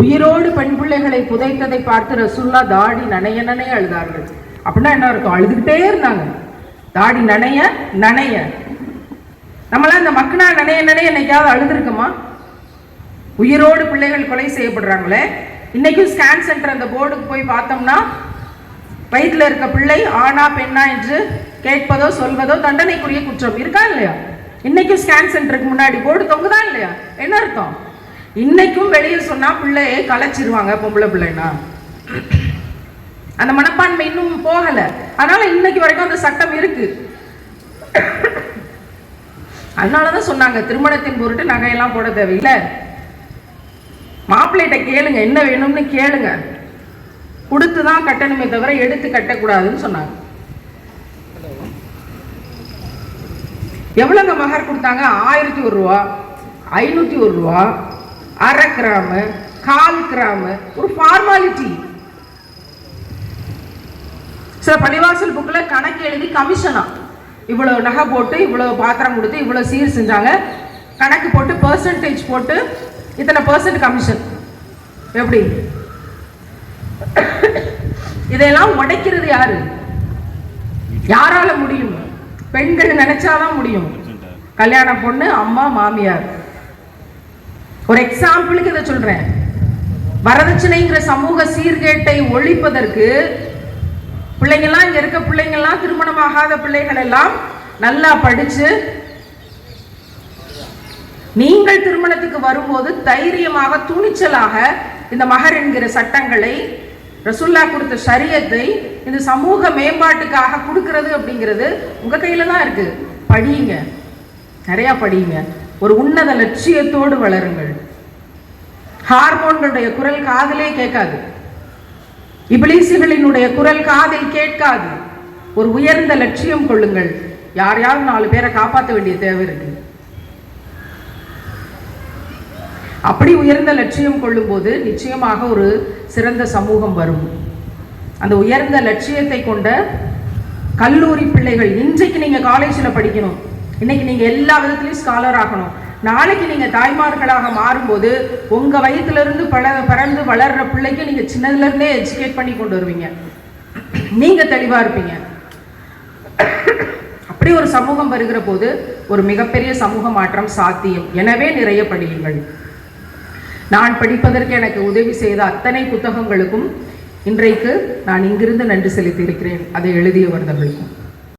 உயிரோடு பெண் பிள்ளைகளை புதைத்ததை பார்த்து ரசுல்லா தாடி நனைய நனைய அழுதார்கள். அப்படின்னா என்ன இருக்கும் அழுதுகிட்டே இருந்தாங்க. தாடி நனைய நனைய. நம்மளாம் இந்த மக்கனா நனைய நனைய என்னைக்காவது அழுதுருக்குமா? உயிரோடு பிள்ளைகள் கொலை செய்யப்படுறாங்களே. இன்னைக்கும் ஸ்கேன் சென்டர் அந்த போர்டுக்கு போய் பார்த்தோம்னா வயிற்றில் இருக்க பிள்ளை ஆனா பெண்ணா என்று கேட்பதோ சொல்வதோ தண்டனைக்குரிய குற்றம் இருக்கா இல்லையா? இன்னைக்கும் ஸ்கேன் சென்டருக்கு முன்னாடி போர்டு தொங்குதா இல்லையா? என்ன அர்த்தம்? இன்னைக்கும் வெளியே சொன்னா பிள்ளையை கலைச்சிருவாங்க பொம்பளை பிள்ளைன்னா. அந்த மனப்பான்மை இன்னும் போகல. அதனால இன்னைக்கு வரைக்கும் அந்த சட்டம் இருக்கு. அதனாலதான் சொன்னாங்க திருமணத்தின் பொருட்டு நகையெல்லாம் போட தேவையில்லை. மாப்பிள்ளைகிட்ட கேளுங்க என்ன வேணும்னு கேளுங்க. கொடுத்து தான் கட்டணுமே தவிர எடுத்து கட்டக்கூடாதுன்னு சொன்னாங்க. எவ்வளோங்க மகர் கொடுத்தாங்க? ஆயிரத்தி ஒரு ரூபா ஐநூற்றி ஒரு ரூபா. அரை கிராமு கால் கிராமு ஒரு ஃபார்மாலிட்டி சில பள்ளிவாசல் புக்கில் கணக்கு எழுதி கமிஷனா இவ்வளோ நகை போட்டு இவ்வளோ பாத்திரம் கொடுத்து இவ்வளோ சீர் செஞ்சாங்க. கணக்கு போட்டு பர்சன்டேஜ் போட்டு இத்தனை பர்சன்ட் கமிஷன் எப்படி? இதையெல்லாம் உடைக்கிறது யாரு? யாரால முடியும்? பெண்கள் நினைச்சாதான் முடியும். கல்யாண பொண்ணு அம்மா மாமியார். ஒரு எக்ஸாம்பிளுக்கு இதை சொல்றேன். வரதட்சணைங்கிற சமூக சீர்கேட்டை ஒழிப்பதற்கு பிள்ளைங்கெல்லாம் இங்க இருக்க பிள்ளைங்கள்லாம் திருமணமாகாத பிள்ளைகள் எல்லாம் நல்லா படிச்சு நீங்கள் திருமணத்துக்கு வரும்போது தைரியமாக துணிச்சலாக இந்த மகர் என்கிற சட்டங்களை ரசுல்லா கொடுத்த சரியத்தை இந்த சமூக மேம்பாட்டுக்காக கொடுக்கறது அப்படிங்கிறது உங்க கையில தான் இருக்கு. படியுங்க. நிறைய படியுங்க. ஒரு உன்னத லட்சியத்தோடு வளருங்கள். ஹார்மோன்களுடைய குரல் காதலே கேட்காது. இபிலிசுகளினுடைய குரல் காதில் கேட்காது. ஒரு உயர்ந்த லட்சியம் கொள்ளுங்கள். யார் யாரும் நாலு பேரை காப்பாற்ற வேண்டிய தேவை இருக்கு. அப்படி உயர்ந்த லட்சியம் கொள்ளும்போது நிச்சயமாக ஒரு சிறந்த சமூகம் வரும். அந்த உயர்ந்த லட்சியத்தை கொண்ட கல்லூரி பிள்ளைகள் இன்றைக்கு நீங்கள் காலேஜில் படிக்கணும். இன்னைக்கு நீங்கள் எல்லா விதத்துலேயும் ஸ்காலர் ஆகணும். நாளைக்கு நீங்கள் தாய்மார்களாக மாறும்போது உங்கள் வயித்துலருந்து பல பிறந்து வளர்ற பிள்ளைக்கு நீங்கள் சின்னதுலேருந்தே எஜுகேட் பண்ணி கொண்டு வருவீங்க. நீங்கள் தெளிவாக இருப்பீங்க. அப்படி ஒரு சமூகம் வருகிற போது ஒரு மிகப்பெரிய சமூக மாற்றம் சாத்தியம். எனவே நிறைய படியுங்கள். நான் படிப்பதற்கு எனக்கு உதவி செய்த அத்தனை புத்தகங்களுக்கும் இன்றைக்கு நான் இங்கிருந்து நன்றி செலுத்தி இருக்கிறேன். அதை எழுதியவர்களுக்கும்